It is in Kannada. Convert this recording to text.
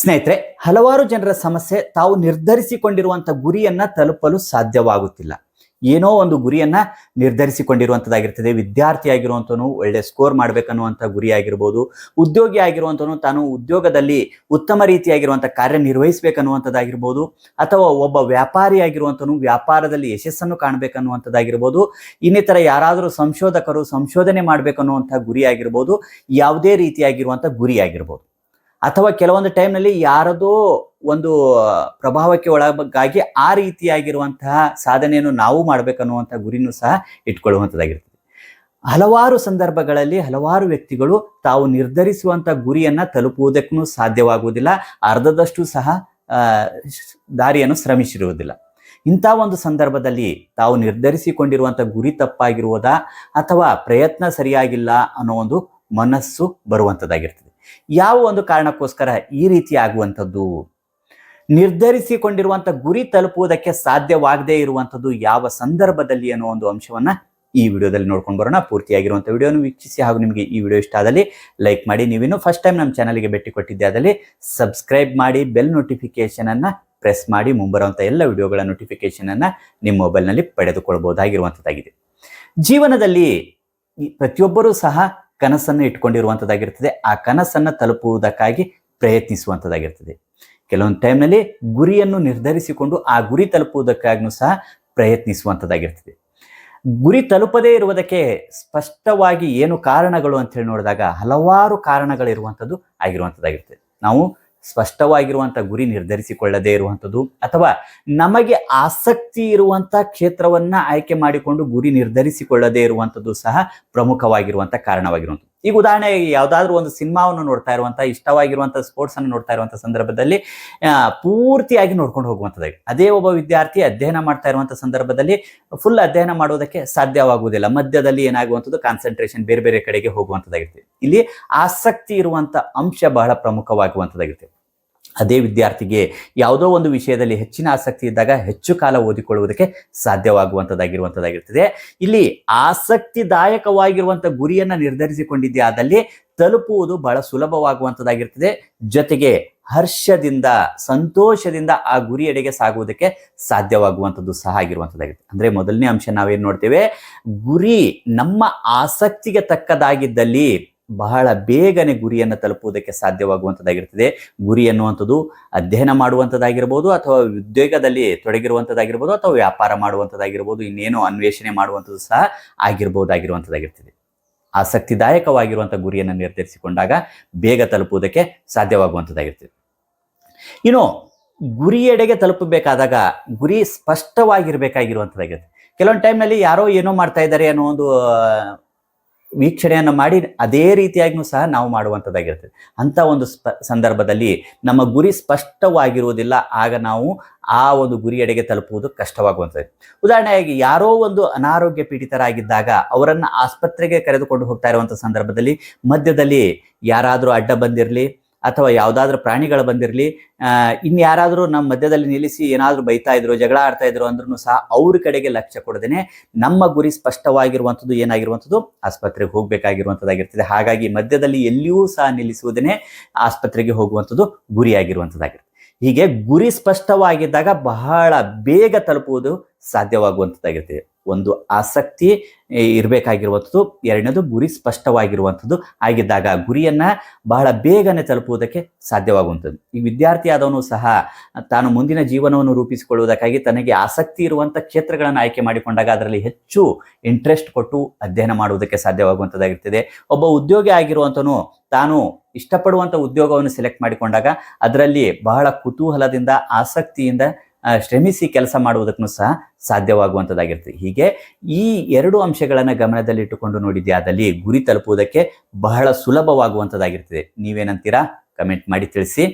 ಸ್ನೇಹಿತರೆ, ಹಲವಾರು ಜನರ ಸಮಸ್ಯೆ ತಾವು ನಿರ್ಧರಿಸಿಕೊಂಡಿರುವಂತ ಗುರಿಯನ್ನ ತಲುಪಲು ಸಾಧ್ಯವಾಗುತ್ತಿಲ್ಲ. ಏನೋ ಒಂದು ಗುರಿಯನ್ನ ನಿರ್ಧರಿಸಿಕೊಂಡಿರುವಂತದ್ದಾಗಿರ್ತದೆ ವಿದ್ಯಾರ್ಥಿ ಆಗಿರುವಂತನು ಒಳ್ಳೆ ಸ್ಕೋರ್ ಮಾಡ್ಬೇಕನ್ನುವಂತ ಗುರಿ ಆಗಿರ್ಬೋದು, ಉದ್ಯೋಗಿ ಆಗಿರುವಂತನು ತಾನು ಉದ್ಯೋಗದಲ್ಲಿ ಉತ್ತಮ ರೀತಿಯಾಗಿರುವಂತ ಕಾರ್ಯ ನಿರ್ವಹಿಸಬೇಕನ್ನುವಂಥದ್ದಾಗಿರ್ಬೋದು, ಅಥವಾ ಒಬ್ಬ ವ್ಯಾಪಾರಿ ಆಗಿರುವಂತನು ವ್ಯಾಪಾರದಲ್ಲಿ ಯಶಸ್ಸನ್ನು ಕಾಣಬೇಕನ್ನುವಂಥದ್ದಾಗಿರ್ಬೋದು, ಇನ್ನಿತರ ಯಾರಾದರೂ ಸಂಶೋಧಕರು ಸಂಶೋಧನೆ ಮಾಡ್ಬೇಕನ್ನುವಂಥ ಗುರಿ ಆಗಿರ್ಬೋದು, ಯಾವುದೇ ರೀತಿಯಾಗಿರುವಂಥ ಗುರಿ ಆಗಿರ್ಬೋದು. ಅಥವಾ ಕೆಲವೊಂದು ಟೈಮ್ನಲ್ಲಿ ಯಾರದೋ ಒಂದು ಪ್ರಭಾವಕ್ಕೆ ಒಳಗಾಗಿ ಆ ರೀತಿಯಾಗಿರುವಂತಹ ಸಾಧನೆಯನ್ನು ನಾವು ಮಾಡ್ಬೇಕನ್ನುವಂಥ ಗುರಿನೂ ಸಹ ಇಟ್ಕೊಳ್ಳುವಂಥದ್ದಾಗಿರ್ತದೆ. ಹಲವಾರು ಸಂದರ್ಭಗಳಲ್ಲಿ ಹಲವಾರು ವ್ಯಕ್ತಿಗಳು ತಾವು ನಿರ್ಧರಿಸುವಂಥ ಗುರಿಯನ್ನು ತಲುಪುವುದಕ್ಕೂ ಸಾಧ್ಯವಾಗುವುದಿಲ್ಲ, ಅರ್ಧದಷ್ಟು ಸಹ ದಾರಿಯನ್ನು ಶ್ರಮಿಸಿರುವುದಿಲ್ಲ. ಇಂಥ ಒಂದು ಸಂದರ್ಭದಲ್ಲಿ ತಾವು ನಿರ್ಧರಿಸಿಕೊಂಡಿರುವಂಥ ಗುರಿ ತಪ್ಪಾಗಿರುವುದಾ ಅಥವಾ ಪ್ರಯತ್ನ ಸರಿಯಾಗಿಲ್ಲ ಅನ್ನೋ ಒಂದು ಮನಸ್ಸು ಬರುವಂಥದ್ದಾಗಿರ್ತದೆ. ಯಾವ ಒಂದು ಕಾರಣಕ್ಕೋಸ್ಕರ ಈ ರೀತಿ ಆಗುವಂಥದ್ದು? ನಿರ್ಧರಿಸಿಕೊಂಡಿರುವಂಥ ಗುರಿ ತಲುಪುವುದಕ್ಕೆ ಸಾಧ್ಯವಾಗದೇ ಇರುವಂಥದ್ದು ಯಾವ ಸಂದರ್ಭದಲ್ಲಿ ಅನ್ನೋ ಒಂದು ಅಂಶವನ್ನು ಈ ವಿಡಿಯೋದಲ್ಲಿ ನೋಡ್ಕೊಂಡು ಬರೋಣ. ಪೂರ್ತಿಯಾಗಿರುವಂಥ ವಿಡಿಯೋನು ವೀಕ್ಷಿಸಿ ಹಾಗೂ ನಿಮಗೆ ಈ ವಿಡಿಯೋ ಇಷ್ಟ ಆದಲ್ಲಿ ಲೈಕ್ ಮಾಡಿ. ನೀವೇನು ಫಸ್ಟ್ ಟೈಮ್ ನಮ್ಮ ಚಾನಲ್ಗೆ ಭೇಟಿ ಕೊಟ್ಟಿದ್ದೆ ಆದಲ್ಲಿ ಸಬ್ಸ್ಕ್ರೈಬ್ ಮಾಡಿ, ಬೆಲ್ ನೋಟಿಫಿಕೇಶನ್ ಅನ್ನು ಪ್ರೆಸ್ ಮಾಡಿ. ಮುಂಬರುವಂಥ ಎಲ್ಲ ವಿಡಿಯೋಗಳ ನೋಟಿಫಿಕೇಶನ್ ಅನ್ನು ನಿಮ್ಮ ಮೊಬೈಲ್ನಲ್ಲಿ ಪಡೆದುಕೊಳ್ಬಹುದಾಗಿರುವಂಥದ್ದಾಗಿದೆ. ಜೀವನದಲ್ಲಿ ಪ್ರತಿಯೊಬ್ಬರೂ ಸಹ ಕನಸನ್ನು ಇಟ್ಕೊಂಡಿರುವಂಥದ್ದಾಗಿರ್ತದೆ. ಆ ಕನಸನ್ನು ತಲುಪುವುದಕ್ಕಾಗಿ ಪ್ರಯತ್ನಿಸುವಂಥದ್ದಾಗಿರ್ತದೆ. ಕೆಲವೊಂದು ಟೈಮ್ನಲ್ಲಿ ಗುರಿಯನ್ನು ನಿರ್ಧರಿಸಿಕೊಂಡು ಆ ಗುರಿ ತಲುಪುವುದಕ್ಕಾಗೂ ಸಹ ಪ್ರಯತ್ನಿಸುವಂಥದ್ದಾಗಿರ್ತದೆ. ಗುರಿ ತಲುಪದೇ ಇರುವುದಕ್ಕೆ ಸ್ಪಷ್ಟವಾಗಿ ಏನು ಕಾರಣಗಳು ಅಂತ ಹೇಳಿ ನೋಡಿದಾಗ ಹಲವಾರು ಕಾರಣಗಳಿರುವಂಥದ್ದು ಆಗಿರುವಂಥದ್ದಾಗಿರ್ತದೆ. ನಾವು ಸ್ಪಷ್ಟವಾಗಿರುವಂಥ ಗುರಿ ನಿರ್ಧರಿಸಿಕೊಳ್ಳದೇ ಇರುವಂಥದ್ದು ಅಥವಾ ನಮಗೆ ಆಸಕ್ತಿ ಇರುವಂಥ ಕ್ಷೇತ್ರವನ್ನ ಆಯ್ಕೆ ಮಾಡಿಕೊಂಡು ಗುರಿ ನಿರ್ಧರಿಸಿಕೊಳ್ಳದೇ ಇರುವಂಥದ್ದು ಸಹ ಪ್ರಮುಖವಾಗಿರುವಂಥ ಕಾರಣವಾಗಿರುವಂಥದ್ದು. ಈಗ ಉದಾಹರಣೆಗೆ ಯಾವುದಾದ್ರೂ ಒಂದು ಸಿನಿಮಾವನ್ನು ನೋಡ್ತಾ ಇರುವಂಥ, ಇಷ್ಟವಾಗಿರುವಂಥ ಸ್ಪೋರ್ಟ್ಸ್ ಅನ್ನು ನೋಡ್ತಾ ಇರುವಂಥ ಸಂದರ್ಭದಲ್ಲಿ ಪೂರ್ತಿಯಾಗಿ ನೋಡ್ಕೊಂಡು ಹೋಗುವಂಥದ್ದಾಗಿ. ಅದೇ ಒಬ್ಬ ವಿದ್ಯಾರ್ಥಿ ಅಧ್ಯಯನ ಮಾಡ್ತಾ ಇರುವಂಥ ಸಂದರ್ಭದಲ್ಲಿ ಫುಲ್ ಅಧ್ಯಯನ ಮಾಡೋದಕ್ಕೆ ಸಾಧ್ಯವಾಗುವುದಿಲ್ಲ. ಮಧ್ಯದಲ್ಲಿ ಏನಾಗುವಂಥದ್ದು ಕಾನ್ಸಂಟ್ರೇಷನ್ ಬೇರೆ ಬೇರೆ ಕಡೆಗೆ ಹೋಗುವಂಥದ್ದಾಗಿರ್ತದೆ. ಇಲ್ಲಿ ಆಸಕ್ತಿ ಇರುವಂಥ ಅಂಶ ಬಹಳ ಪ್ರಮುಖವಾಗುವಂಥದ್ದಾಗಿರ್ತದೆ. ಅದೇ ವಿದ್ಯಾರ್ಥಿಗೆ ಯಾವುದೋ ಒಂದು ವಿಷಯದಲ್ಲಿ ಹೆಚ್ಚಿನ ಆಸಕ್ತಿ ಇದ್ದಾಗ ಹೆಚ್ಚು ಕಾಲ ಓದಿಕೊಳ್ಳುವುದಕ್ಕೆ ಸಾಧ್ಯವಾಗುವಂಥದ್ದಾಗಿರುವಂಥದ್ದಾಗಿರ್ತದೆ ಇಲ್ಲಿ ಆಸಕ್ತಿದಾಯಕವಾಗಿರುವಂಥ ಗುರಿಯನ್ನು ನಿರ್ಧರಿಸಿಕೊಂಡಿದ್ದೆ ತಲುಪುವುದು ಬಹಳ ಸುಲಭವಾಗುವಂಥದ್ದಾಗಿರ್ತದೆ ಜೊತೆಗೆ ಹರ್ಷದಿಂದ, ಸಂತೋಷದಿಂದ ಆ ಗುರಿಯೆಡೆಗೆ ಸಾಗುವುದಕ್ಕೆ ಸಾಧ್ಯವಾಗುವಂಥದ್ದು ಸಹ ಆಗಿರುವಂಥದ್ದಾಗಿರುತ್ತೆ. ಅಂದರೆ ಮೊದಲನೇ ಅಂಶ ನಾವೇನು ನೋಡ್ತೇವೆ? ಗುರಿ ನಮ್ಮ ಆಸಕ್ತಿಗೆ ತಕ್ಕದಾಗಿದ್ದಲ್ಲಿ ಬಹಳ ಬೇಗನೆ ಗುರಿಯನ್ನು ತಲುಪುವುದಕ್ಕೆ ಸಾಧ್ಯವಾಗುವಂಥದ್ದಾಗಿರ್ತದೆ ಗುರಿ ಅನ್ನುವಂಥದ್ದು ಅಧ್ಯಯನ ಮಾಡುವಂಥದ್ದಾಗಿರ್ಬೋದು ಅಥವಾ ಉದ್ಯೋಗದಲ್ಲಿ ತೊಡಗಿರುವಂಥದ್ದಾಗಿರ್ಬೋದು ಅಥವಾ ವ್ಯಾಪಾರ ಮಾಡುವಂಥದ್ದಾಗಿರ್ಬೋದು, ಇನ್ನೇನೋ ಅನ್ವೇಷಣೆ ಮಾಡುವಂಥದ್ದು ಸಹ ಆಗಿರ್ಬೋದಾಗಿರುವಂಥದ್ದಾಗಿರ್ತದೆ. ಆಸಕ್ತಿದಾಯಕವಾಗಿರುವಂಥ ಗುರಿಯನ್ನು ನಿರ್ಧರಿಸಿಕೊಂಡಾಗ ಬೇಗ ತಲುಪುವುದಕ್ಕೆ ಸಾಧ್ಯವಾಗುವಂಥದ್ದಾಗಿರ್ತದೆ. ಇನ್ನು ಗುರಿಯೆಡೆಗೆ ತಲುಪಬೇಕಾದಾಗ ಗುರಿ ಸ್ಪಷ್ಟವಾಗಿರಬೇಕಾಗಿರುವಂಥದ್ದಾಗಿರುತ್ತೆ ಕೆಲವೊಂದು ಟೈಮ್ನಲ್ಲಿ ಯಾರೋ ಏನೋ ಮಾಡ್ತಾ ಇದ್ದಾರೆ ಅನ್ನೋ ಒಂದು ವೀಕ್ಷಣೆಯನ್ನು ಮಾಡಿ ಅದೇ ರೀತಿಯಾಗಿಯೂ ಸಹ ನಾವು ಮಾಡುವಂಥದ್ದಾಗಿರ್ತದೆ ಅಂಥ ಒಂದು ಸ್ಪ, ಸಂದರ್ಭದಲ್ಲಿ ನಮ್ಮ ಗುರಿ ಸ್ಪಷ್ಟವಾಗಿರುವುದಿಲ್ಲ. ಆಗ ನಾವು ಆ ಒಂದು ಗುರಿಯೆಡೆಗೆ ತಲುಪುವುದು ಕಷ್ಟವಾಗುವಂಥದ್ದು. ಉದಾಹರಣೆಯಾಗಿ ಯಾರೋ ಒಂದು ಅನಾರೋಗ್ಯ ಪೀಡಿತರಾಗಿದ್ದಾಗ ಅವರನ್ನು ಆಸ್ಪತ್ರೆಗೆ ಕರೆದುಕೊಂಡು ಹೋಗ್ತಾ ಇರುವಂಥ ಸಂದರ್ಭದಲ್ಲಿ ಮಧ್ಯದಲ್ಲಿ ಯಾರಾದರೂ ಅಡ್ಡ ಬಂದಿರಲಿ ಅಥವಾ ಯಾವುದಾದ್ರೂ ಪ್ರಾಣಿಗಳು ಬಂದಿರಲಿ ಇನ್ಯಾರಾದರೂ ನಮ್ಮ ಮಧ್ಯದಲ್ಲಿ ನಿಲ್ಲಿಸಿ ಏನಾದರೂ ಬೈತಾ ಇದ್ರು, ಜಗಳ ಆಡ್ತಾ ಇದ್ರು ಅಂದ್ರೂ ಸಹ ಅವ್ರ ಕಡೆಗೆ ಲಕ್ಷ್ಯ ಕೊಡದೇನೆ ನಮ್ಮ ಗುರಿ ಸ್ಪಷ್ಟವಾಗಿರುವಂಥದ್ದು ಏನಾಗಿರುವಂಥದ್ದು ಆಸ್ಪತ್ರೆಗೆ ಹೋಗ್ಬೇಕಾಗಿರುವಂಥದ್ದಾಗಿರ್ತದೆ. ಹಾಗಾಗಿ ಮಧ್ಯದಲ್ಲಿ ಎಲ್ಲಿಯೂ ಸಹ ನಿಲ್ಲಿಸುವುದೇನೆ ಆಸ್ಪತ್ರೆಗೆ ಹೋಗುವಂಥದ್ದು ಗುರಿಯಾಗಿರುವಂಥದ್ದಾಗಿರ್ತದೆ. ಹೀಗೆ ಗುರಿ ಸ್ಪಷ್ಟವಾಗಿದ್ದಾಗ ಬಹಳ ಬೇಗ ತಲುಪುವುದು ಸಾಧ್ಯವಾಗುವಂಥದ್ದಾಗಿರ್ತದೆ ಒಂದು ಆಸಕ್ತಿ ಇರಬೇಕಾಗಿರುವಂಥದ್ದು, ಎರಡನೇದು ಗುರಿ ಸ್ಪಷ್ಟವಾಗಿರುವಂಥದ್ದು ಆಗಿದ್ದಾಗ ಗುರಿಯನ್ನು ಬಹಳ ಬೇಗನೆ ತಲುಪುವುದಕ್ಕೆ ಸಾಧ್ಯವಾಗುವಂಥದ್ದು. ಈ ವಿದ್ಯಾರ್ಥಿ ಆದವನು ಸಹ ತಾನು ಮುಂದಿನ ಜೀವನವನ್ನು ರೂಪಿಸಿಕೊಳ್ಳುವುದಕ್ಕಾಗಿ ತನಗೆ ಆಸಕ್ತಿ ಇರುವಂಥ ಕ್ಷೇತ್ರಗಳನ್ನು ಆಯ್ಕೆ ಮಾಡಿಕೊಂಡಾಗ ಅದರಲ್ಲಿ ಹೆಚ್ಚು ಇಂಟ್ರೆಸ್ಟ್ ಕೊಟ್ಟು ಅಧ್ಯಯನ ಮಾಡುವುದಕ್ಕೆ ಸಾಧ್ಯವಾಗುವಂಥದ್ದಾಗಿರ್ತದೆ. ಒಬ್ಬ ಉದ್ಯೋಗಿ ಆಗಿರುವಂಥನು ತಾನು ಇಷ್ಟಪಡುವಂಥ ಉದ್ಯೋಗವನ್ನು ಸೆಲೆಕ್ಟ್ ಮಾಡಿಕೊಂಡಾಗ ಅದರಲ್ಲಿ ಬಹಳ ಕುತೂಹಲದಿಂದ, ಆಸಕ್ತಿಯಿಂದ ಶ್ರಮಿಸಿ ಕೆಲಸ ಮಾಡುವುದಕ್ಕೂ ಸಹ ಸಾಧ್ಯವಾಗುವಂಥದ್ದಾಗಿರ್ತದೆ ಹೀಗೆ ಈ ಎರಡು ಅಂಶಗಳನ್ನು ಗಮನದಲ್ಲಿಟ್ಟುಕೊಂಡು ನೋಡಿದ್ಯಾದಲ್ಲಿ ಗುರಿ ತಲುಪುವುದಕ್ಕೆ ಬಹಳ ಸುಲಭವಾಗುವಂಥದ್ದಾಗಿರ್ತದೆ ನೀವೇನಂತೀರಾ? ಕಮೆಂಟ್ ಮಾಡಿ ತಿಳಿಸಿ.